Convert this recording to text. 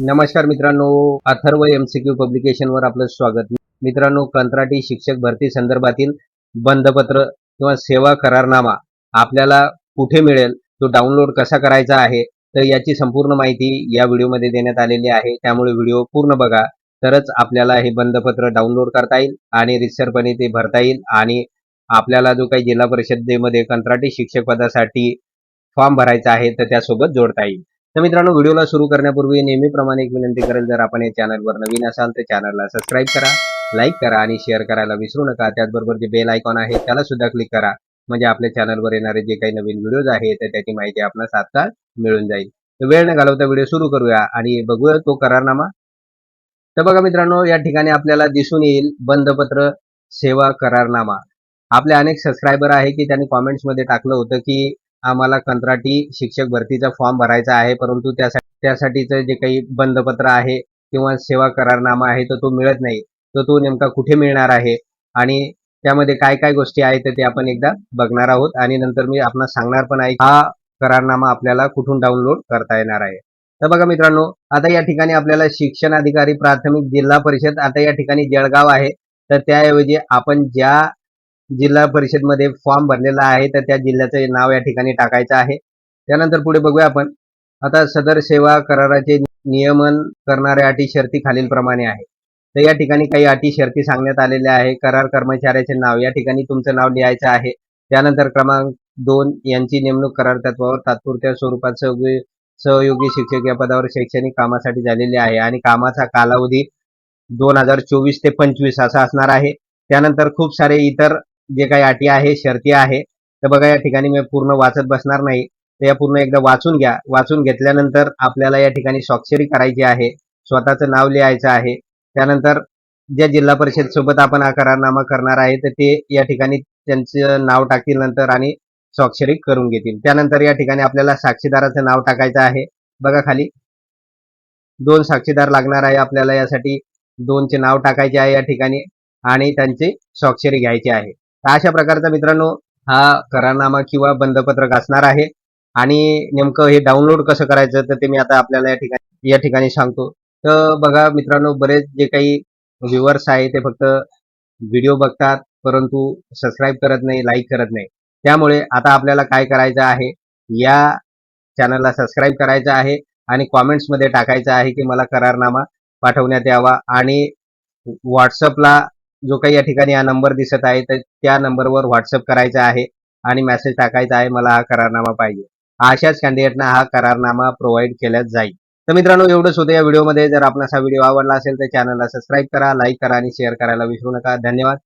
नमस्कार मित्रांनो Atharva MCQ publication वर आपलं स्वागत. मित्रांनो कंत्राटी शिक्षक भरती संदर्भातील बंधपत्र किंवा सेवा करारनामा आपल्याला कुठे मिळेल तो डाउनलोड कसा करायचा आहे तर याची संपूर्ण माहिती या व्हिडिओमध्ये देण्यात आलेली आहे. त्यामुळे व्हिडिओ पूर्ण बघा तरच आपल्याला हे बंधपत्र डाउनलोड करता येईल आणि रिसरपणे ते भरता येईल आणि आपल्याला जो काही जिल्हा परिषदेमध्ये कंत्राटी शिक्षक पदासाठी फॉर्म भरायचा आहे तर त्यासोबत जोडता येईल. तर मित्रांनो व्हिडिओला सुरू करण्यापूर्वी नेहमीप्रमाणे एक विनंती करेल जर आपण या चॅनलवर नवीन असाल तर चॅनलला सबस्क्राईब करा लाईक करा आणि शेअर करायला विसरू नका. त्याचबरोबर जे बेल आयकॉन आहे त्याला सुद्धा क्लिक करा. म्हणजे आपल्या चॅनलवर येणारे जे काही नवीन व्हिडिओज आहेत तर त्याची माहिती आपणास तात्काळ मिळून जाईल. वेळ न घालवता व्हिडिओ सुरू करूया आणि बघूया तो करारनामा. तर बघा मित्रांनो या ठिकाणी आपल्याला दिसून येईल बंधपत्र सेवा करारनामा. आपले अनेक सबस्क्रायबर आहे की त्यांनी कॉमेंट्समध्ये टाकलं होतं की आम्हाला कंत्राटी शिक्षक भरतीचा फॉर्म भरायचा आहे परंतु त्यासाठी त्यासाठीचं जे काही बंधपत्र आहे किंवा सेवा करारनामा आहे तर तो मिळत नाही. तर तो नेमका कुठे मिळणार आहे? आणि त्यामध्ये काय काय गोष्टी आहेत तर ते आपण एकदा बघणार आहोत आणि नंतर मी आपण सांगणार पण आहे हा करारनामा आपल्याला कुठून डाउनलोड करता येणार आहे? तर बघा मित्रांनो आता या ठिकाणी आपल्याला शिक्षण अधिकारी प्राथमिक जिल्हा परिषद आता या ठिकाणी जळगाव आहे. तर त्याऐवजी आपण ज्या जिल्हा परिषदमध्ये फॉर्म भरलेला आहे तर त्या जिल्ह्याचं नाव या ठिकाणी टाकायचं आहे. त्यानंतर पुढे बघूया आपण. आता सदर सेवा कराराचे नियमन करणाऱ्या अटी शर्ती खालीलप्रमाणे आहे. तर या ठिकाणी काही अटी शर्ती सांगण्यात आलेल्या आहे. करार कर्मचाऱ्याचे नाव या ठिकाणी तुमचं नाव लिहायचं आहे. त्यानंतर क्रमांक दोन यांची नेमणूक करार तत्वावर तात्पुरत्या स्वरूपात सहयोगी सहयोगी शिक्षक या पदावर शैक्षणिक कामासाठी झालेली आहे आणि कामाचा कालावधी दोन हजार चोवीस ते पंचवीस असा असणार आहे. त्यानंतर खूप सारे इतर जे काही अटी आहे शर्ती आहे तर बघा या ठिकाणी मी पूर्ण वाचत बसणार नाही. तर या पूर्ण एकदा वाचून घ्या. वाचून घेतल्यानंतर आपल्याला या ठिकाणी स्वाक्षरी करायची आहे. स्वतःचं नाव लिहायचं आहे. त्यानंतर ज्या जिल्हा परिषद सोबत आपण हा करारनामा करणार आहे तर ते या ठिकाणी त्यांचं नाव टाकतील नंतर आणि स्वाक्षरी करून घेतील. त्यानंतर या ठिकाणी आपल्याला साक्षीदाराचं नाव टाकायचं आहे. बघा खाली. दोन साक्षीदार लागणार आहे आपल्याला यासाठी. दोनचे नाव टाकायचे आहे या ठिकाणी आणि त्यांची स्वाक्षरी घ्यायची आहे. अशा प्रकारचा मित्रांनो हा करारनामा किंवा बंधपत्रक असणार आहे. आणि नेमकं हे डाउनलोड कसं करायचं तर ते मी आता आपल्याला या ठिकाणी या ठिकाणी सांगतो. तर बघा मित्रांनो बरेच जे काही व्ह्युअर्स आहे ते फक्त व्हिडिओ बघतात परंतु सबस्क्राईब करत नाही लाईक करत नाही. त्यामुळे आता आपल्याला काय करायचं आहे या चॅनलला सबस्क्राईब करायचं आहे आणि कॉमेंट्समध्ये टाकायचं आहे की मला करारनामा पाठवण्यात यावा. आणि व्हॉट्सअपला जो काही या ठिकाणी हा नंबर दिसत आहे तर त्या नंबरवर व्हॉट्सअप करायचा आहे आणि मेसेज टाकायचा आहे मला हा करारनामा पाहिजे. अशाच कॅन्डिडेटना हा करारनामा प्रोव्हाइड केला जाईल. तर मित्रांनो एवढंच होतं या व्हिडिओमध्ये जर आपणास हा व्हिडिओ आवडला असेल तर चॅनलला सबस्क्राईब करा लाईक करा आणि शेअर करायला विसरू नका. धन्यवाद.